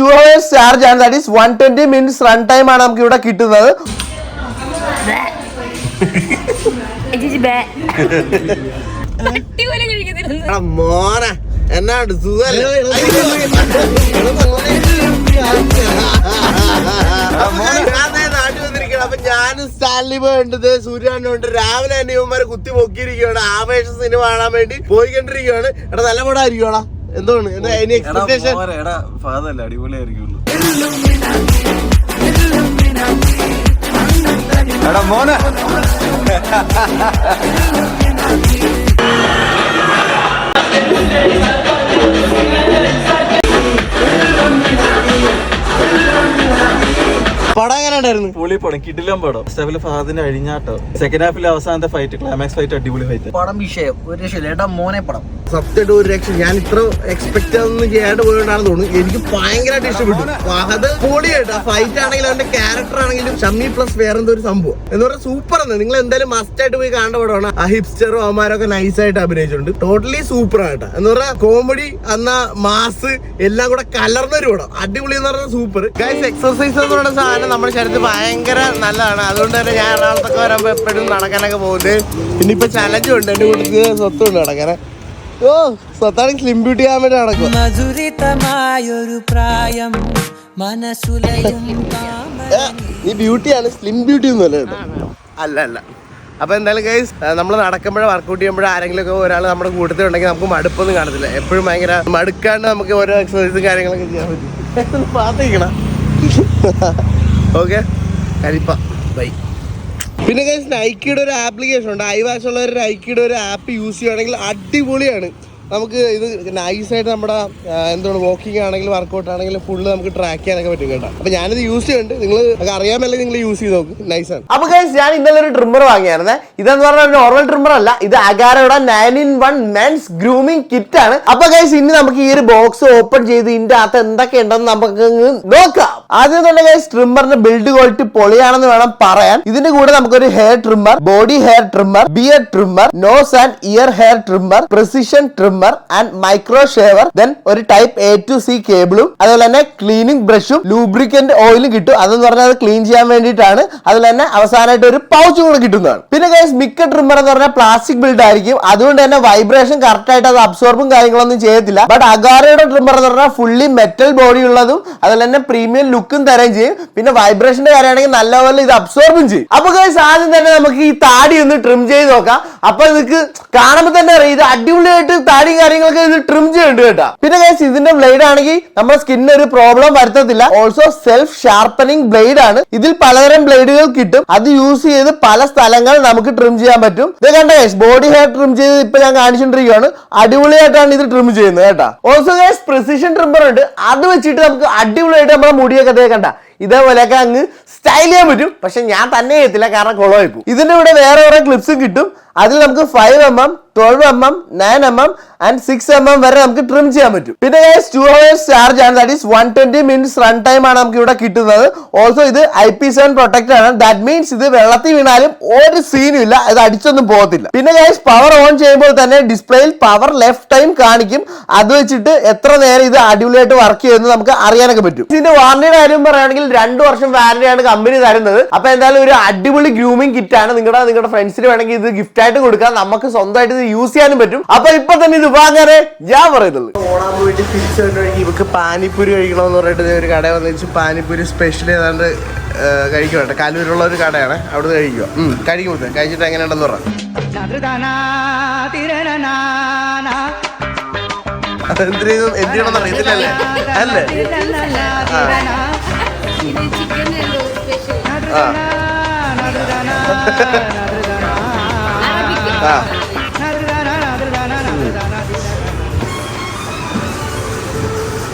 To hours charge ആണ് that is one twenty minutes run time ആണ് നമുക്ക് ഇവിടെ കിട്ടുന്നത്. മോനെ. എന്നാണ്ട് അപ്പൊ ഞാനും ഉണ്ട്. രാവിലെ തന്നെ ഇവന്മാരെ കുത്തി പൊക്കിയിരിക്കുകയാണ്. ആവേശ സിനിമ കാണാൻ വേണ്ടി പോയിക്കൊണ്ടിരിക്കുകയാണ്. എടാ നല്ല പടം ആയിരിക്കുവാടാ എന്താണ് എന്താ അതിന് എക്സ്പെക്ടേഷൻ ഫാദല്ല അടിപൊളിയായിരിക്കുള്ളൂ. എടാ മോനെ. പടം എങ്ങനെ ഉണ്ടായിരുന്നു? പൊളി പടം കിടിലം പടം. ഫസ്റ്റ് ഹാഫിൽ ഫാദിന്റെ അഴിഞ്ഞാട്ടോ. സെക്കൻഡ് ഹാഫിൽ അവസാനത്തെ ഫൈറ്റ് ക്ലൈമാക്സ് ഫൈറ്റ് അടിപൊളി ഫൈറ്റ് പടം വിഷയം. ഒരു രക്ഷയില്ല. ഏട്ടാ മോനെ പടം. സത്യമായിട്ട് ഒരു രക്ഷ ഞാൻ ഇത്ര എക്സ്പെക്ട് ഒന്നും ചെയ്യാണ്ട് പോയോണ്ടാണെന്ന് തോന്നുന്നു. എനിക്ക് ഭയങ്കരമായിട്ട് ഇഷ്ടപ്പെട്ടു. ഫഹദ് പൊളിയായിട്ട് ആ ഫൈറ്റ് ആണെങ്കിലും അവന്റെ ക്യാരക്ടർ ആണെങ്കിലും ഷമ്മി പ്ലസ് വേറെന്തോ ഒരു സംഭവം. എന്ന് പറഞ്ഞാൽ സൂപ്പർ ആണ്. നിങ്ങൾ എന്തായാലും മസ്റ്റ് ആയിട്ട് പോയി കാണേണ്ട പടമാണ്. ആ ഹിപ്സ്റ്ററും അവന്മാരൊക്കെ നൈസ് ആയിട്ട് അഭിനയിച്ചിട്ടുണ്ട്. ടോട്ടലി സൂപ്പർ ആയിട്ട് എന്ന് പറഞ്ഞാൽ കോമഡി എന്നാ മാസ് എല്ലാം കൂടെ കലർന്നൊരു പടം. അടിപൊളി എന്ന് പറഞ്ഞാൽ സൂപ്പർ ഗൈസ് എക്സർസൈസ് എന്ന് പറയുന്ന സാധനം നമ്മുടെ ശരീരത്തിൽ ഭയങ്കര നല്ലതാണ്. അതുകൊണ്ട് തന്നെ ഞാൻ എറണാകുളത്തൊക്കെ വരുമ്പോൾ എപ്പോഴും നടക്കാനൊക്കെ പോകുന്നത് ഇനിയിപ്പോ ചലഞ്ചും ഉണ്ട്. എന്റെ കൂട്ടത്തിൽ സ്വത്തുണ്ട് നടക്കാൻ ഓ സ്വത്താണെങ്കിൽ സ്ലിം ബ്യൂട്ടി ചെയ്യാൻ വേണ്ടി നടക്കും. മധുരിതമായൊരു പ്രായം ഈ ബ്യൂട്ടിയാണ് സ്ലിം ബ്യൂട്ടി ഒന്നും അല്ല കേട്ടോ. അല്ല അല്ല. അപ്പൊ എന്തായാലും ഗൈസ് നമ്മൾ നടക്കുമ്പോഴോ വർക്കൗട്ട് ചെയ്യുമ്പോഴോ ആരെങ്കിലും ഒക്കെ ഒരാൾ നമ്മുടെ കൂട്ടത്തിൽ ഉണ്ടെങ്കിൽ നമുക്ക് മടുപ്പൊന്നും കാണത്തില്ല. എപ്പോഴും ഭയങ്കര മടുക്കാണ്ട് നമുക്ക് ഓരോ എക്സസൈസും കാര്യങ്ങളൊക്കെ ചെയ്യാൻ പറ്റും. പാത്തിക്കണം ഓക്കെ. കരിപ്പ. ബൈ. പിന്നെ നൈക്കിയുടെ ഒരു ആപ്ലിക്കേഷൻ ഉണ്ട്. ഐ വാഷ് നൈക്കിയുടെ ഒരു ആപ്പ് യൂസ് ചെയ്യുകയാണെങ്കിൽ അടിപൊളിയാണ്. നമുക്ക് ഇത് നൈസായിട്ട് നമ്മുടെ എന്താണ് വാക്കിംഗ് ആണെങ്കിലും വർക്ക്ഔട്ട് ആണെങ്കിലും ഫുള്ള് നമുക്ക് ട്രാക്ക് ചെയ്യാനൊക്കെ പറ്റും കേട്ടോ. അപ്പൊ ഞാനിത് യൂസ് ചെയ്യുന്നുണ്ട്. നിങ്ങൾ അറിയാമല്ലേ നിങ്ങൾ യൂസ് ചെയ്ത് നോക്ക്. നൈസാണ് അപ്പൊ ഗൈസ് ഞാൻ ഇന്നലെ ഒരു ട്രിമ്മർ വാങ്ങിയായിരുന്നേ. ഇതെന്ന് പറഞ്ഞാൽ നോർമൽ ട്രിമ്മർ അല്ല. ഇത് അഗാരയുടെ nine in one men's grooming kit ആണ്. അപ്പൊ ഗൈസ് ഇനി നമുക്ക് ഈ ഒരു ബോക്സ് ഓപ്പൺ ചെയ്ത് ഇതിന്റെ അകത്ത് എന്തൊക്കെ ഉണ്ടെന്ന് നമുക്ക് നോക്കാം. ആദ്യം തന്നെ ഗൈസ് ട്രിമ്മറിന്റെ ബിൽഡ് ക്വാളിറ്റി പൊളിയാണെന്ന് വേണം പറയാൻ. ഇതിന്റെ കൂടെ നമുക്കൊരു hair trimmer body hair trimmer beard trimmer nose and ear hair trimmer precision trimmer and micro shaver then ഒരു ടൈപ്പ് എ ടു സി കേബിളും അതുപോലെ തന്നെ ക്ലീനിങ് ബ്രഷും ലൂബ്രിക്കന്റ് ഓയിലും കിട്ടും. അതെന്ന് പറഞ്ഞാൽ അത് ക്ലീൻ ചെയ്യാൻ വേണ്ടിയിട്ടാണ്. അതുപോലെ തന്നെ അവസാനമായിട്ട് ഒരു പൗച്ചും കൂടെ കിട്ടുന്നതാണ്. പിന്നെ ഗൈസ് മിക്ക ട്രിമ്മർ എന്ന് പറഞ്ഞാൽ പ്ലാസ്റ്റിക് ബിൽഡ് ആയിരിക്കും. അതുകൊണ്ട് തന്നെ വൈബ്രേഷൻ കറക്റ്റ് ആയിട്ട് അത് അബ്സോർബും കാര്യങ്ങളൊന്നും ചെയ്യത്തില്ല. ബട്ട് അഗാറയുടെ ട്രിമ്മർ എന്ന് പറഞ്ഞാൽ ഫുള്ളി മെറ്റൽ ബോഡി ഉള്ളതും അതുപോലെ തന്നെ പ്രീമിയം ലുക്കും തരുകയും ചെയ്യും. പിന്നെ വൈബ്രേഷന്റെ കാര്യമാണെങ്കിൽ നല്ലപോലെ ഇത് അബ്സോർബും ചെയ്യും. അപ്പൊ ഗൈസ് ആദ്യം തന്നെ നമുക്ക് ഈ താടി ഒന്ന് ട്രിം ചെയ്ത് നോക്കാം. അപ്പൊ നിങ്ങൾക്ക് കാണുമ്പോൾ തന്നെ അറിയാം ഇത് അടിപൊളിയായിട്ട് താടിയും കാര്യങ്ങളൊക്കെ ഇത് ട്രിം ചെയ്യുന്നുണ്ട് കേട്ടോ പിന്നെ ഗൈസ് ഇതിന്റെ ബ്ലേഡ് ആണെങ്കിൽ നമ്മുടെ സ്കിന്നിന് ഒരു പ്രോബ്ലം വരുത്തത്തില്ല. ഓൾസോ സെൽഫ് ഷാർപ്പനിങ് ബ്ലേഡ് ആണ്. ഇതിൽ പലതരം ബ്ലേഡുകൾ കിട്ടും. അത് യൂസ് ചെയ്ത് പല സ്ഥലങ്ങൾ നമുക്ക് ട്രിം ചെയ്യാൻ പറ്റും. ഇത് കണ്ട ഗൈസ് ബോഡി ഹെയർ ട്രിം ചെയ്ത് ഇപ്പൊ ഞാൻ കാണിച്ചുകൊണ്ടിരിക്കുകയാണ് അടിപൊളിയായിട്ടാണ് ഇത് ട്രിം ചെയ്യുന്നത് കേട്ടോ. ഓൾസോ ഗൈസ് പ്രിസിഷൻ ട്രിമ്മർ ഉണ്ട്. അത് വെച്ചിട്ട് നമുക്ക് അടിപൊളിയായിട്ട് നമ്മുടെ മുടിയൊക്കെ തേക്കണ്ട ഇതേപോലെയൊക്കെ അങ്ങ് സ്റ്റൈൽ ചെയ്യാൻ പറ്റും. പക്ഷെ ഞാൻ തന്നെ ചെയ്യത്തില്ല കാരണം കുളമായി പോകും ഇതിന്റെ കൂടെ വേറെ കുറെ ക്ലിപ്സും കിട്ടും. അതിൽ നമുക്ക് five M M twelve M M nine M M and six M M വരെ നമുക്ക് ട്രിം ചെയ്യാൻ പറ്റും. പിന്നെ ടു ഹവേഴ്സ് ചാർജ് ആണ്. That is one twenty minutes run time ആണ് നമുക്ക് ഇവിടെ കിട്ടുന്നത്. ഓൾസോ ഇത് ഐ പി സെവൻ പ്രൊട്ടക്ട് ആണ്. ദാറ്റ് മീൻസ് ഇത് വെള്ളത്തിൽ വീണാലും ഒരു സീനും ഇല്ല. ഇത് അടിച്ചൊന്നും പോകത്തില്ല. പിന്നെ ഗൈസ് പവർ ഓൺ ചെയ്യുമ്പോൾ തന്നെ ഡിസ്പ്ലേയിൽ പവർ ലെഫ്റ്റ് ടൈം കാണിക്കും. അത് വെച്ചിട്ട് എത്ര നേരം ഇത് അടിപൊളിയായിട്ട് വർക്ക് ചെയ്യുമെന്ന് നമുക്ക് അറിയാനൊക്കെ പറ്റും. ഇതിന്റെ വാറണ്ടിയുടെ കാര്യം പറയുകയാണെങ്കിൽ രണ്ടു വർഷം വാറണ്ടി ആണ് കമ്പനി തരുന്നത്. അപ്പൊ എന്തായാലും ഒരു അടിപൊളി ഗ്രൂമിംഗ് കിറ്റ് ആണ്. നിങ്ങളുടെ നിങ്ങളുടെ ഫ്രണ്ട്സിന് വേണമെങ്കിൽ ഇത് ഗിഫ്റ്റ് ആയിട്ട് കൊടുക്കാം നമുക്ക് സ്വന്തമായിട്ട് ഇത് യൂസ് ചെയ്യാനും പറ്റും. അപ്പൊ ഇപ്പൊ തന്നെ ഇത് വാങ്ങാനേ ഞാൻ പറയുന്നുള്ളൂ ഓണാൻ പോയിട്ട് തിരിച്ചു വരുന്ന വഴിക്ക് ഇവക്ക് പാനിപ്പൂരി കഴിക്കണമെന്ന് പറഞ്ഞിട്ട് ഒരു കട വന്നു വെച്ച് പാനിപ്പൂരി സ്പെഷ്യൽ ഏതാണ്ട് കഴിക്കുവാട്ടെ കാലൂരുള്ള ഒരു കടയാണ്. അവിടെ കഴിക്കുക കഴിക്കും കഴിച്ചിട്ട് എങ്ങനെയുണ്ടെന്ന് പറ. അതെന്തിനു എന്തിനാണെന്ന് അറിയത്തില്ലല്ലേ? അല്ലേ? എന്തോ ആ.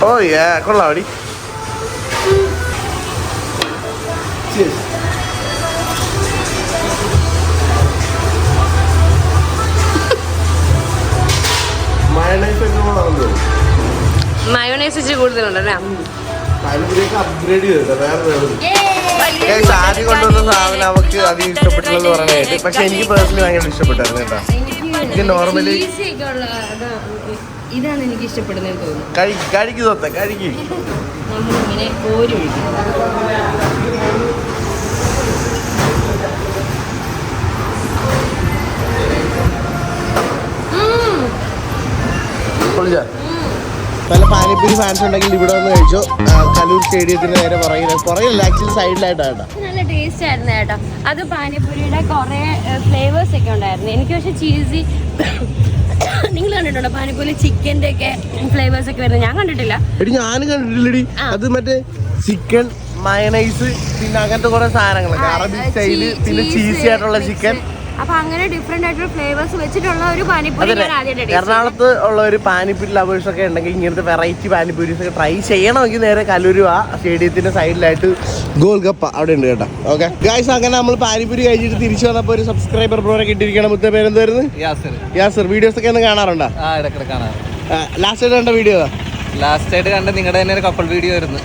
ഓ ഏ കൊള്ളാം അടി മയണൈസ് ഇച്ചിരി കൂടുതലുണ്ടല്ലേ? അപ്ഗ്രേഡ് ചെയ്തത് വേറെ ആദ്യം കൊണ്ടുവന്ന സാധനം അവക്ക് അധികം ഇഷ്ടപ്പെട്ടില്ലെന്ന് പറയാനായിട്ട് പക്ഷെ എനിക്ക് പേഴ്സണലി ഭയങ്കര ഇഷ്ടപ്പെട്ടായിരുന്നു കേട്ടോ. എനിക്ക് നോർമലി ഇതാണ് എനിക്ക് ഇഷ്ടപ്പെടുന്നത് തോന്നുന്നു. കഴിക്ക് കഴിക്ക് തൊത്ത കഴിക്ക്. നമ്മളിങ്ങനെ കോരി ഒഴിക്കും. പൊളിച്ച? പല പാനിപ്പൂരി ഫാൻസ് ഉണ്ടെങ്കിൽ ഇവിടെ വന്ന് കഴിച്ചു. കലൂർ സ്റ്റേഡിയത്തിന് നേരെ പറയുന്നത് കുറേ ആക്ച്വലി സൈഡിലായിട്ടാണ് നല്ല ടേസ്റ്റ് ആയിരുന്നു കേട്ടോ. അത് പാനിപ്പൂരിയുടെ കുറേ ഫ്ലേവേഴ്സ് ഒക്കെ ഉണ്ടായിരുന്നു. എനിക്ക് പക്ഷെ ചീസി നിങ്ങൾ കണ്ടിട്ടുണ്ടോ പാനിപ്പൂരി ചിക്കന്റെ ഒക്കെ ഫ്ലേവേഴ്സ് ഒക്കെ വരുന്നത്? ഞാൻ കണ്ടിട്ടില്ല. എടി ഞാനും കണ്ടിട്ടില്ലടി. അത് മറ്റേ ചിക്കൻ മയണൈസ് പിന്നെ അങ്ങനത്തെ കുറെ സാധനങ്ങളൊക്കെ. അറബി സ്റ്റൈൽ പിന്നെ ചീസി ആയിട്ടുള്ള ചിക്കൻ അപ്പൊ അങ്ങനെ ഡിഫറെന്റ് ആയിട്ടുള്ള ഫ്ലേവേഴ്സ് വെച്ചിട്ടുള്ള ഒരു പാനിപ്പൂരി അതെ ഞാൻ ആദ്യമായിട്ട് എറണാകുളത്ത് ഉള്ള ഒരു പാനിപ്പൂരി ലവേഴ്സ് ഒക്കെ ഉണ്ടെങ്കിൽ ഇങ്ങനത്തെ വെറൈറ്റി പാനിപ്പൂരീസ് ഒക്കെ ട്രൈ ചെയ്യണമെങ്കിൽ നേരെ കലൂരു ആ സ്റ്റേഡിയത്തിന്റെ സൈഡിലായിട്ട് ഗോൾഗപ്പ അവിടെ ഉണ്ട് കേട്ടോ. ഓക്കെ ഗായ്സ് അങ്ങനെ നമ്മൾ പാനിപ്പൂരി കഴിച്ചിട്ട് തിരിച്ചു വന്നപ്പോൾ ഒരു സബ്സ്ക്രൈബർ ബ്രോനെ കിട്ടിയിരിക്കണം മുത്ത പേരെന്തായിരുന്നു യാസർ. യാസർ വീഡിയോസ് ഒക്കെ ഒന്ന് കാണാറുണ്ടോ? ലാസ്റ്റ് ആയിട്ട് കണ്ട വീഡിയോ ലാസ്റ്റ് ആയിട്ട് കണ്ട നിങ്ങളുടെ തന്നെ ഒരു കപ്പിൾ വീഡിയോ ആയിരുന്നു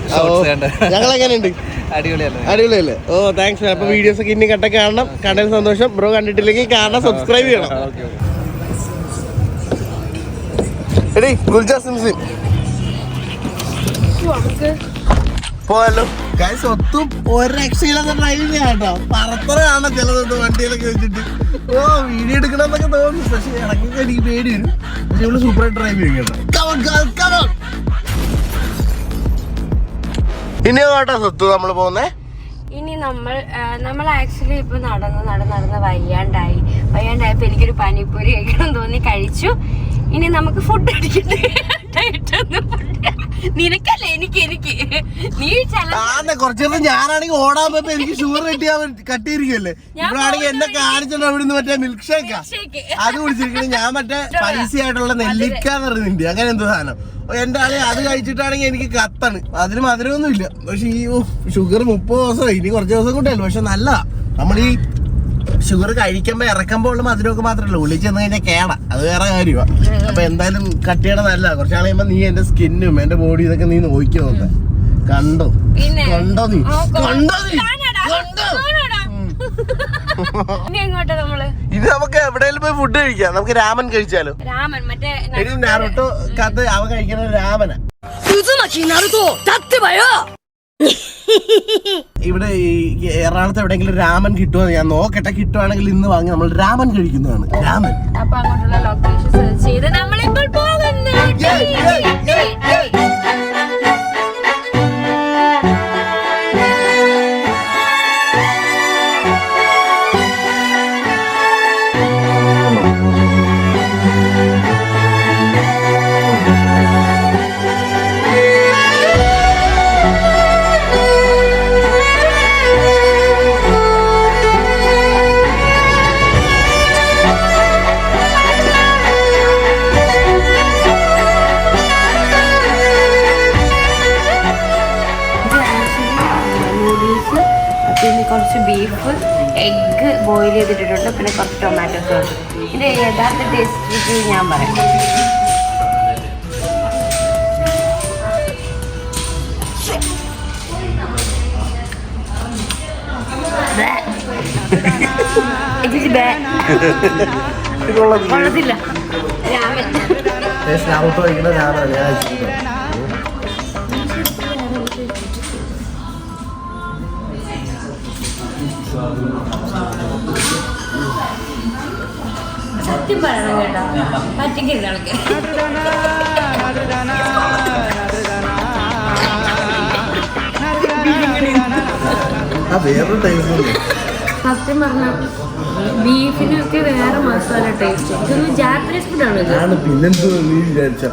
ഞങ്ങൾ എങ്ങനെയുണ്ട് അടിപൊളിയല്ലേ? ഓ താങ്ക്സ് അപ്പൊ വീഡിയോസ് ഒക്കെ ഇനി കട്ടൊക്കെ കാണണം. കണ്ടതിൽ സന്തോഷം. ബ്രോ കണ്ടിട്ടില്ലെങ്കിൽ കാണാൻ സബ്സ്ക്രൈബ് ചെയ്യണം. എടി ഗുൽജാ സിംസിൻ പോയല്ലോ. ഗൈസ് ഒത്തും ഒരു രക്ഷയില്ലാത്ത ഡ്രൈവിംഗ് കേട്ടോ. പറത്തറാണ് ചിലതൊന്നും വണ്ടിയിലൊക്കെ വെച്ചിട്ട്. ഓ വീഡിയോ എടുക്കണമെന്നൊക്കെ തോന്നുന്നു. പക്ഷെ ഇടയ്ക്കൊക്കെ എനിക്ക് പേടി വരും. പക്ഷെ ഇവൾ സൂപ്പറായിട്ട് ഡ്രൈവ് ചെയ്യും കേട്ടോ. On, ഇനി കേട്ടോ സത്തു നമ്മൾ പോകുന്നേ? ഇനി നമ്മൾ നമ്മൾ ആക്ച്വലി ഇപ്പൊ നടന്ന് നടന്ന് നടന്ന് വയ്യാണ്ടായി. വയ്യാണ്ടായപ്പോ എനിക്കൊരു പനിപ്പൂരി കഴിക്കണം തോന്നി കഴിച്ചു. ഇനി നമുക്ക് ഫുഡ് അടിക്കട്ടെ. നിനക്കല്ല എനിക്ക് എനിക്ക്? നീ ചില ആന്നെ കുറച്ചു നേരം ഞാനാണെങ്കിൽ ഓടാൻ പോയപ്പോ എനിക്ക് ഷുഗർ കെട്ടിയാ കട്ടിയിരിക്കല്ലേ ഇവിടാണെങ്കിൽ എന്നെ കാണിച്ചിട്ട് അവിടെ നിന്ന് മറ്റേ മിൽക്ക് ഷേക്കാ. അത് കുടിച്ചിരിക്കണ ഞാൻ മറ്റേ പൈസ ആയിട്ടുള്ള നെല്ലിക്ക പറയുന്നുണ്ട് അങ്ങനെ എന്തോ സാധനം. എന്റെ ആളെ അത് കഴിച്ചിട്ടാണെങ്കിൽ എനിക്ക് കത്താണ്. അതിന് മധുരമൊന്നുമില്ല. പക്ഷെ ഈ ഷുഗർ മുപ്പത് ദിവസം ഇനി കുറച്ച് ദിവസം കൂട്ടിയല്ലോ പക്ഷെ നല്ലതാ. നമ്മൾ ഈ ഷുഗർ കഴിക്കുമ്പോ ഇറക്കുമ്പോൾ ഉള്ള മധുരമൊക്കെ മാത്രമല്ല. ഉള്ളിൽ ചെന്ന് കഴിഞ്ഞാൽ കേട. അത് വേറെ കാര്യമാണ് അപ്പൊ എന്തായാലും കട്ടിയുടെ നല്ല കുറച്ച് നാൾ കഴിയുമ്പോ നീ എന്റെ സ്കിന്നും എന്റെ ബോഡി ഇതൊക്കെ നീ നോക്കിയോ നോക്ക. കണ്ടോ? പിന്നെ? കണ്ടോ നീ? കണ്ടോ നീ? കാണാടാ, ഇത് നമുക്ക് എവിടെയെങ്കിലും പോയി ഫുഡ് കഴിക്കാം. നമുക്ക് രാമൻ കഴിച്ചാലോ? രാമൻ മറ്റേ അവ കത്ത് അവൻ കഴിക്കുന്ന രാമന. ഇവിടെ ഈ എറണാകുളത്ത് എവിടെയെങ്കിലും രാമൻ കിട്ടുമോ ഞാൻ നോക്കട്ടെ. കിട്ടുവാണെങ്കിൽ ഇന്ന് വാങ്ങി നമ്മൾ രാമൻ കഴിക്കുന്നതാണ്. രാമൻ. അപ്പൊ അങ്ങോട്ടുള്ള കുറച്ച് ടൊമാറ്റോ സോസ് ഇത് യഥാർത്ഥ ടേസ്റ്റ് ഞാൻ പറയാം. കൊള്ളത്തില്ല. രാമൻ സത്യം പറയണം കേട്ടോ. പറ്റിക്കരുത് ആൾക്ക് സത്യം പറഞ്ഞ ബീഫിനൊക്കെ വേറെ മസാല ടേസ്റ്റ് ജാപ്പനീസ് ഫുഡാണ് ഇത്? ആണ് പിന്നെന്തോ നീ വിചാരിച്ച?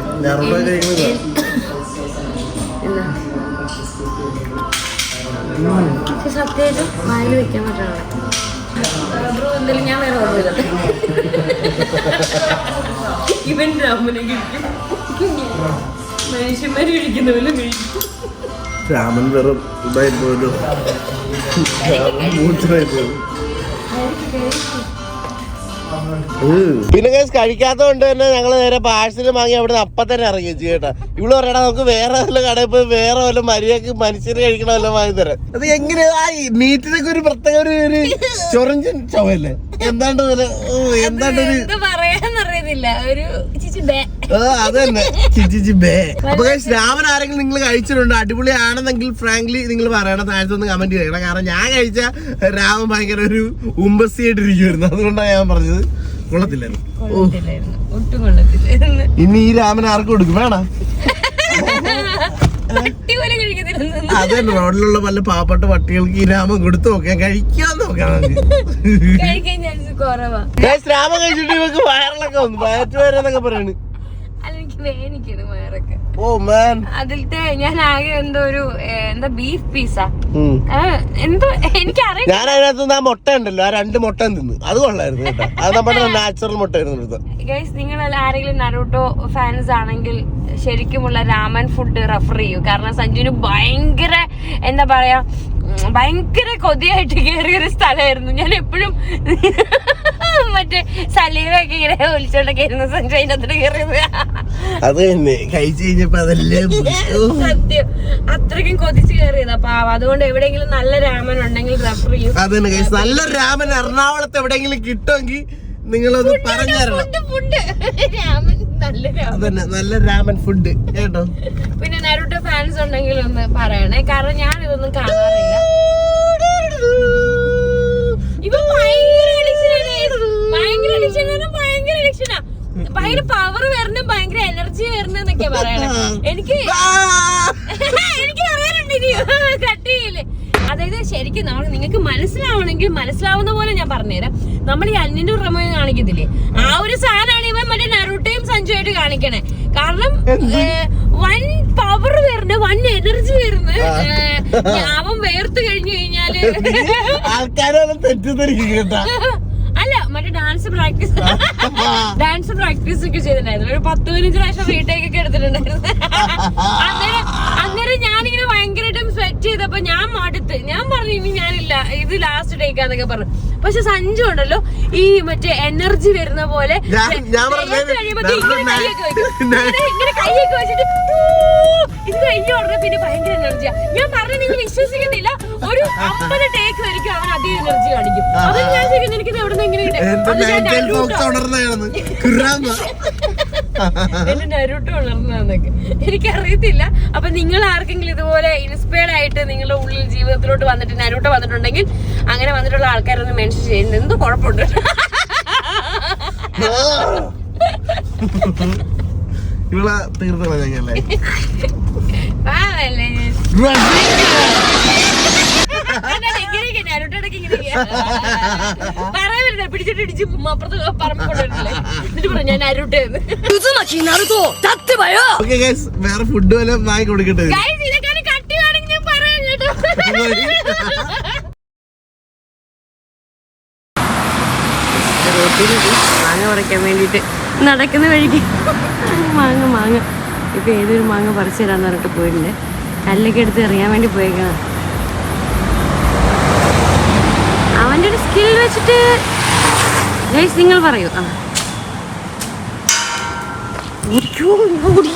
സത്യമായിട്ട് വായിൽ വെക്കാൻ പറ്റണം? എന്തായാലും ഞാൻ വേറെ ഓർമ്മ ഇവൻ രാമനെ കഴിക്കും മനുഷ്യന്മാര് കഴിക്കുന്ന പോലെ കഴിക്കും രാമൻ വെറും ഇതായി പോലും മൂച്ചറായി പോലും പിന്നെ guys കഴിക്കാത്തതുകൊണ്ട് തന്നെ ഞങ്ങൾ നേരെ പാഴ്സൽ വാങ്ങി അവിടെ നിന്ന് അപ്പം തന്നെ ഇറങ്ങി വെച്ചു കേട്ടോ. ഇവൾ പറയണ നമുക്ക് വേറെ വല്ല കടയിൽ പോയി വേറെ വല്ല മര്യാദയ്ക്ക് മനുഷ്യർ കഴിക്കണ വല്ല വാങ്ങി തരാം അത് എങ്ങനെയാ മീറ്റിനൊക്കെ ഒരു പ്രത്യേക ഒരു ഒരു ചൊറിഞ്ചൻ ചവല്ലേ എന്താണ്ട് എന്താണ്ട് ഒരു പറയാന്നറിയത്തില്ല ഒരു ചിച്ചി ബേ ആ, അത് തന്നെ ചിച്ചിച്ചി ബേ. അപ്പൊ രാമൻ ആരെങ്കിലും നിങ്ങൾ കഴിച്ചിട്ടുണ്ട്? അടിപൊളിയാണെന്നെങ്കിൽ ഫ്രാങ്ക്ലി നിങ്ങൾ പറയണം താഴത്തെ ഒന്ന് കമന്റ് ചെയ്യണം. കാരണം ഞാൻ കഴിച്ച രാമൻ ഭയങ്കര ഒരു ഉമ്പസി ആയിട്ടിരിക്കുമായിരുന്നു അതുകൊണ്ടാണ് ഞാൻ പറഞ്ഞത്. കൊള്ളത്തില്ലായിരുന്നു. ഒട്ടും കൊള്ളത്തില്ലായിരുന്നു. ഇനി ഈ രാമൻ ആർക്കും കൊടുക്കും? വേണം? അതെ റോഡിലുള്ള പല പാവപ്പെട്ട പട്ടികൾക്ക് ഈ രാമൻ കൊടുത്തു നോക്കാം കഴിക്കാൻ നോക്കാം രാമൻ കഴിച്ചിട്ട് ഇവർക്ക് വയറിളൊക്കെ വന്നു. വയറ്റുവരെന്നൊക്കെ പറയണ്. വേനിക്കണം വയറൊക്കെ ഓ മാൻ അതിലത്തെ ഞാൻ ആകെ എന്തോ ഒരു എന്താ ബീഫ് പീസാ എന്തോ എനിക്കറിയാം ഞാൻ അതിനകത്ത് ആ മുട്ട ഉണ്ടല്ലോ ആ രണ്ട് മുട്ട തിന്നു. അത് കൊള്ളായിരുന്നു കേട്ടോ. അത് നമ്മുടെ നാച്ചുറൽ മുട്ട ആയിരുന്നു ഗൈസ് നിങ്ങൾ ആരെങ്കിലും നരൂട്ടോ ഫാൻസ് ആണെങ്കിൽ ശരിക്കുമുള്ള രാമൻ ഫുഡ് റെഫർ ചെയ്യൂ. കാരണം സഞ്ജുവിന് ഭയങ്കര എന്താ പറയാ ഭയങ്കര കൊതിയായിട്ട് കയറിയ ഒരു സ്ഥലമായിരുന്നു. ഞാൻ എപ്പോഴും മറ്റേ സലീവൊക്കെ ഇങ്ങനെ ഒലിച്ചോണ്ടൊക്കെ ഇരുന്ന സഞ്ജു അതിനകത്ത് കയറിയത്. അത് തന്നെ. കഴിച്ചു കഴിഞ്ഞപ്പോ അതെല്ലാം. സത്യം. അത്രയ്ക്കും കൊതിച്ചു കയറിയതാ പാവം. അതുകൊണ്ട് എവിടെയെങ്കിലും നല്ല രാമൻ ഉണ്ടെങ്കിൽ റെഫർ ചെയ്യും. അത് തന്നെ നല്ല രാമൻ എറണാകുളത്ത് എവിടെയെങ്കിലും കിട്ടുമെങ്കിൽ നിങ്ങളത് പറഞ്ഞു തരണം ഫുഡ് ഫുഡ്. രാമൻ നല്ല രാമൻ. നല്ല രാമൻ ഫുഡ്. കേട്ടോ? പിന്നെ നരുട്ട ഫാൻസ് ഉണ്ടെങ്കിൽ ഒന്ന് പറയണേ. കാരണം ഞാൻ ഇതൊന്നും കാണാറില്ല. ഇവ ഭയങ്കര. പറഞ്ഞാ ഭയങ്കര ആ. ഭയങ്കര പവർ വരണം ഭയങ്കര എനർജി വരണം എന്നൊക്കെയാ പറയണേ എനിക്ക് എനിക്ക് പറയാനുണ്ട് ഇനി. കട്ട് ചെയ്യില്ലേ അതായത് ശരിക്കും നമ്മൾ നിങ്ങൾക്ക് മനസ്സിലാവണമെങ്കിൽ മനസ്സിലാവുന്ന പോലെ ഞാൻ പറഞ്ഞുതരാം. നമ്മൾ ഈ അന്നിന്റെ റമോയും കാണിക്കത്തില്ലേ? ആ ഒരു സാധനമാണ് ഇവൻ മറ്റേ നറുട്ടയും സഞ്ജുവായിട്ട് കാണിക്കണേ. കാരണം വൺ പവർ വരുന്ന വൺ എനർജി വരുന്ന അവൻ വേർത്ത് കഴിഞ്ഞു കഴിഞ്ഞാൽ ആൾക്കാരെ തെറ്റിദ്ധരിക്കും മറ്റേ ഡാൻസ് പ്രാക്ടീസ് ഡാൻസ് പ്രാക്ടീസ് ഒക്കെ ചെയ്തിട്ടുണ്ടായിരുന്നു. ഒരു പത്ത് പതിനഞ്ച് പ്രാവശ്യം റീടേക്ക് ഒക്കെ എടുത്തിട്ടുണ്ടായിരുന്നു. അന്നേരം അന്നേരം ഞാനിങ്ങനെ ഭയങ്കരമായിട്ടും സ്വെറ്റ് ചെയ്തപ്പോ ഞാൻ മടുത്ത്. ഞാൻ പറഞ്ഞു ഇനി ഞാനില്ല. ഇത് ലാസ്റ്റ് ടേക്കാന്നൊക്കെ പറഞ്ഞു. പക്ഷെ സഞ്ജു ഉണ്ടല്ലോ ഈ മറ്റേ എനർജി വരുന്ന പോലെ കഴിയുമ്പോ ഇങ്ങനെ കൈയൊക്കെ വെക്കും. ഇങ്ങനെ- ഇങ്ങനെ കൈയൊക്കെ വെച്ചിട്ട് ഇത് കഴിഞ്ഞ ഉടനെ പിന്നെ ഭയങ്കര എനർജിയാ ഞാൻ പറഞ്ഞു നിങ്ങൾ വിശ്വസിക്കുന്നില്ല. ഒരു അമ്പത് ടേക്ക് വരിക്കും അവൻ അധികം എനർജി കാണിക്കും. അവൻ എനിക്കറിയത്തില്ല. അപ്പൊ നിങ്ങൾ ആർക്കെങ്കിലും ഇതുപോലെ ഇൻസ്പയർഡ് ആയിട്ട് നിങ്ങളുടെ ഉള്ളിൽ ജീവിതത്തിലോട്ട് വന്നിട്ട് നരൂട്ട വന്നിട്ടുണ്ടെങ്കിൽ അങ്ങനെ വന്നിട്ടുള്ള ആൾക്കാരൊന്ന് മെൻഷൻ ചെയ്യുന്നത് എന്ത് കുഴപ്പമുണ്ട്? ഇവിടെ തീർത്ത് കളഞ്ഞല്ലേ പാവല്ലേ ഞാൻ. പിടിച്ചിട്ട് ഇടിച്ച് അപ്പുറത്ത് പറമ്പ് കൊണ്ടുവരില്ലേ എന്നിട്ട് പറഞ്ഞു ഞാൻ നരുട്ടേന്ന് ഓക്കെ വേറെ ഫുഡ് വല്ലതും വാങ്ങി കൊടുക്കട്ടെ? ഇതൊക്കെ കട്ടി വേണമെങ്കിൽ ഞാൻ പറയാം കേട്ടോ. മാങ്ങ പറിക്കാൻ വേണ്ടിയിട്ട് നടക്കുന്ന വഴിക്ക് മാങ്ങ മാങ്ങ. ഇപ്പൊ ഏതൊരു മാങ്ങ പറിച്ചു തരാന്ന് പറഞ്ഞിട്ട് പോയിട്ടുണ്ട്. കല്ലൊക്കെ എടുത്ത് എറിയാൻ വേണ്ടി പോയേക്കണം അവന്റെ ഒരു സ്കിൽ വെച്ചിട്ട് ഗൈസ് നിങ്ങൾ പറയൂ ആ ഓടിക്കോ, ഓടി.